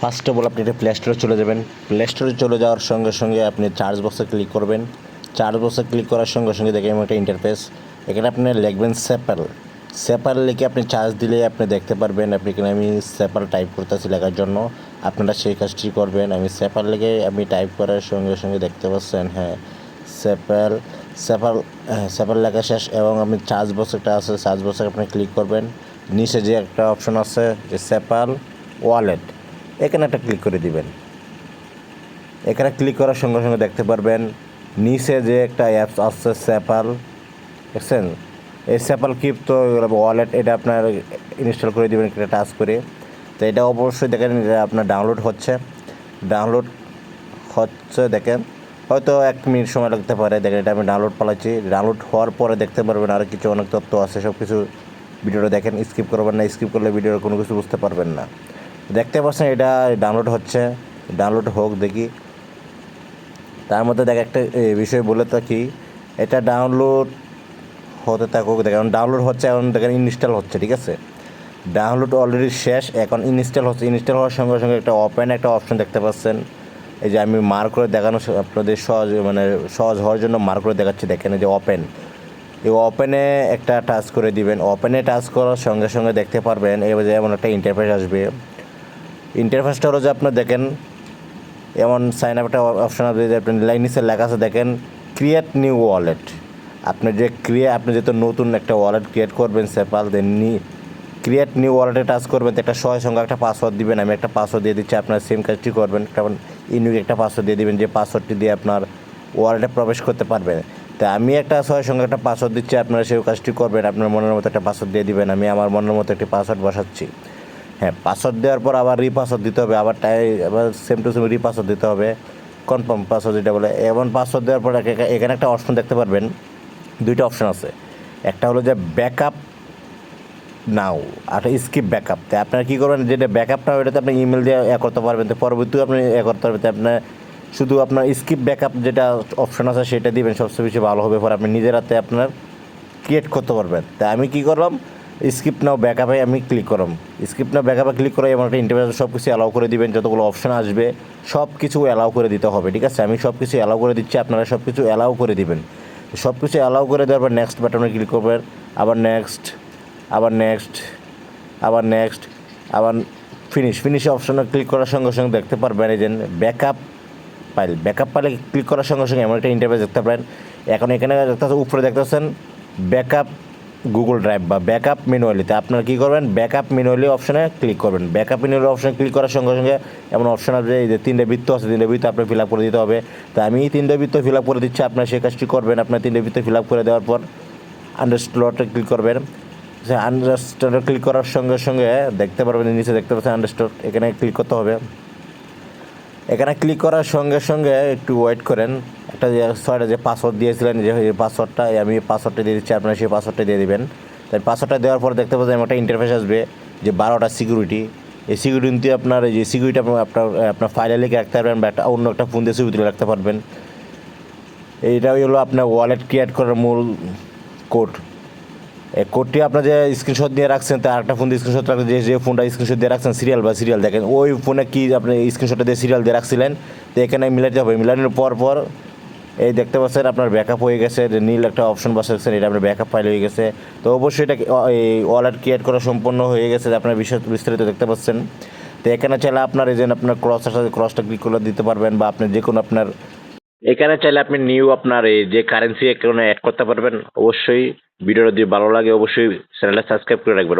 First of all আপনি এটা play স্টোরে চলে যাবেন। প্লে স্টোরে চলে যাওয়ার সঙ্গে সঙ্গে আপনি চার্জ বক্সে ক্লিক করবেন। চার্জ বক্সে ক্লিক করার সঙ্গে সঙ্গে দেখেন একটা ইন্টারফেস এখানে আপনি লিখবেন স্যাপাল স্যাপাল লিখে আপনি চার্জ দিলে আপনি দেখতে পারবেন আপনি এখানে আমি স্যাপাল টাইপ করতেছি লেখার জন্য। আপনারা সেই কাজটি করবেন। আমি স্যাপাল লিখে আমি টাইপ করার সঙ্গে সঙ্গে দেখতে পাচ্ছেন হ্যাঁ। স্যাপাল স্যাপাল স্যাপাল লেখা শেষ এবং আপনি চার্জ বক্স একটা আছে। চার্জ বক্সে আপনি ক্লিক করবেন। নিচে যে একটা অপশন আছে, যে স্যাপাল ওয়ালেট এখানে একটা ক্লিক করে দিবেন। এখানে ক্লিক করার সঙ্গে সঙ্গে দেখতে পারবেন, নিচে যে একটা অ্যাপস আসছে স্যাপাল দেখছেন? এই স্যাপাল কিপ তো ওয়ালেট এটা আপনার ইনস্টল করে দেবেন একটা টাচ করে। তো এটা অবশ্যই দেখেন, এটা আপনার ডাউনলোড হচ্ছে। ডাউনলোড হচ্ছে দেখেন, হয়তো এক মিনিট সময় লাগতে পারে। দেখেন, এটা আমি ডাউনলোড পালাচ্ছি। ডাউনলোড হওয়ার পরে দেখতে পারবেন আর কিছু অনেক তথ্য আছে সব কিছু ভিডিওটা দেখেন। স্কিপ করবেন না স্কিপ করলে ভিডিওর কোনো কিছু বুঝতে পারবেন না। দেখতে পাচ্ছেন এটা ডাউনলোড হচ্ছে। ডাউনলোড হোক দেখি। তার মধ্যে দেখ একটা বিষয় বলে থাকি। এটা ডাউনলোড হতে থাকুক দেখেন ডাউনলোড হচ্ছে, এখন দেখেন ইনস্টল হচ্ছে, ঠিক আছে? ডাউনলোড অলরেডি শেষ, এখন ইনস্টল হচ্ছে। ইনস্টল হওয়ার সঙ্গে সঙ্গে একটা ওপেন একটা অপশন দেখতে পাচ্ছেন। এই যে আমি মার করে দেখানো আপনাদের সহজ মানে সহজ হওয়ার জন্য মার করে দেখাচ্ছি, দেখেন এই যে ওপেন এই ওপেনে একটা টাচ করে দিবেন। ওপেনে টাচ করার সঙ্গে সঙ্গে দেখতে পারবেন, এবার যেমন একটা ইন্টারফেস আসবে। ইন্টারফেসটা হলো যে আপনার দেখেন, এমন সাইন আপ একটা অপশন যে আপনি লাইন নিচে লেখা আছে, দেখেন ক্রিয়েট নিউ ওয়ালেট আপনি যে ক্রিয়ে আপনি যেহেতু নতুন একটা ওয়ালেট ক্রিয়েট করবেন সেপাল দেন নি ক্রিয়েট নিউ ওয়ালেটে টাচ করবেন একটা সহায় সঙ্গে একটা পাসওয়ার্ড দিবেন। আমি একটা পাসওয়ার্ড দিয়ে দিচ্ছি, আপনার সেম কাজটি করবেন। তেমন ইউনিক একটা পাসওয়ার্ড দিয়ে দিবেন, যে পাসওয়ার্ডটি দিয়ে আপনার ওয়ালেটে প্রবেশ করতে পারবেন। তো আমি একটা সহায় সঙ্গে একটা পাসওয়ার্ড দিচ্ছি, আপনারা সেই কাজটি করবেন, আপনার মনের মতো একটা পাসওয়ার্ড দিয়ে দিবেন। আমি আমার মনের মতো একটি পাসওয়ার্ড বসাচ্ছি। হ্যাঁ পাসওয়ার্ড দেওয়ার পর আবার রিপাসওয়ার্ড দিতে হবে, আবার টাই আবার সেম টু সেম রিপাসওয়ার্ড দিতে হবে কনফার্ম পাসওয়ার্ড যেটা বলে এমন পাসওয়ার্ড দেওয়ার পর এখানে একটা অপশন দেখতে পারবেন, দুইটা অপশন আছে, একটা হলো যে ব্যাকআপ নাও আর স্কিপ ব্যাকআপ তো আপনারা কী করবেন, যেটা ব্যাকআপ নাও এটাতে আপনি ইমেল দিয়ে এ করতে পারবেন, তো পরবর্তীও আপনি এ করতে পারবেন, তো আপনার শুধু আপনার স্কিপ ব্যাকআপ যেটা অপশন আছে, সেটা দিবেন, সবচেয়ে বেশি ভালো হবে, পরে আপনি নিজের হাতে আপনার ক্রিয়েট করতে পারবেন তাই আমি কী করলাম স্কিপ নাও ব্যাকআপে আমি ক্লিক করলাম স্কিপ নাও ব্যাকআপে ক্লিক করে আমার একটা ইন্টারভিউ সব কিছু অ্যালাউ করে দিবেন, যতগুলো অপশন আসবে সব কিছু অ্যালাউ করে দিতে হবে, ঠিক আছে? আমি সব কিছু অ্যালাউ করে দিচ্ছি, আপনারা সব কিছু অ্যালাউ করে দিবেন। সব কিছু অ্যালাউ করে দেওয়ার পর নেক্সট বাটনে ক্লিক করবেন, আবার নেক্সট আবার নেক্সট আবার নেক্সট আবার ফিনিশ ফিনিশ অপশনে ক্লিক করার সঙ্গে সঙ্গে দেখতে পারবেন এই যে ব্যাকআপ ফাইল ব্যাকআপ পাইলে ক্লিক করার সঙ্গে সঙ্গে এমন একটা ইন্টারফেস দেখতে পারেন। এখন এখানে দেখতে উপরে দেখতে ব্যাকআপ গুগল ড্রাইভ বা ব্যাকআপ ম্যানুয়ালিতে আপনারা কী করবেন? ব্যাকআপ ম্যানুয়ালি অপশানে ক্লিক করবেন। ব্যাকআপ ম্যানুয়ালি অপশানে ক্লিক করার সঙ্গে সঙ্গে এমন অপশান আছে, এই যে তিনটে বৃত্ত আছে, তিনটে বৃত্ত আপনার ফিল আপ করে দিতে হবে। তা আমি তিনটে বৃত্ত ফিল আপ করে দিচ্ছি, আপনার সেই কাজটি করবেন। আপনার তিনটে বৃত্ত ফিল আপ করে দেওয়ার পর আন্ডারস্টোরটা ক্লিক করবেন। সে আন্ডারস্টোরে ক্লিক করার সঙ্গে সঙ্গে দেখতে পারবেন নিচে দেখতে পাচ্ছেন আন্ডারস্টোর এখানে ক্লিক করতে হবে। এখানে ক্লিক করার সঙ্গে সঙ্গে একটু ওয়েট করেন। একটা যে ছয়টা যে পাসওয়ার্ড দিয়েছিলেন, যে পাসওয়ার্ডটা আমি পাসওয়ার্ডটা দিয়ে দিচ্ছি, আপনারা সেই পাসওয়ার্ডটা দিয়ে দেবেন। তাই পাসওয়ার্ডটা দেওয়ার পর দেখতে পাচ্ছেন একটা ইন্টারফেস আসবে, যে বারোটা সিকিউরিটি এই সিকিউরিটি আপনার এই যে সিকিউরিটি আপনার আপনার আপনার ফাইলে লিখে রাখতে পারবেন বা একটা অন্য একটা ফোন দিয়ে সিকিউরিটি রাখতে পারবেন। এইটাই হলো আপনার ওয়ালেট ক্রিয়েট করার মূল কোড এই কোডটি আপনার যে স্ক্রিনশট দিয়ে রাখছেন তার একটা ফোন দিয়ে স্ক্রিনশট রাখছেন যে যে ফোনটা স্ক্রিনশট দিয়ে রাখছেন সিরিয়াল বা সিরিয়াল দেখেন, ওই ফোনে কি আপনি স্ক্রিনশটটা দিয়ে সিরিয়াল দিয়ে রাখছিলেন, তো এখানে মিলাতে হবে। মিলানোর পর পর এই দেখতে পাচ্ছেন, আপনার ব্যাকআপ হয়ে গেছে নীল একটা অপশন বসাচ্ছেন এটা আপনার ব্যাকআপ ফাইল হয়ে গেছে। তো অবশ্যই এটা এই ওয়ালেট ক্রিয়েট করা সম্পূর্ণ হয়ে গেছে আপনার বিষয় বিস্তারিত দেখতে পাচ্ছেন। তো এখানে চাইলে আপনার এই যে আপনার ক্রস ক্রসটা ক্লিক করে দিতে পারবেন, বা আপনি যে কোনো আপনার এখানে চাইলে আপনি নিউ আপনার এই যে কারেন্সি এখানে অ্যাড করতে পারবেন। অবশ্যই ভিডিওটা যদি ভালো লাগে, অবশ্যই চ্যানেলটা সাবস্ক্রাইব করে রাখবেন।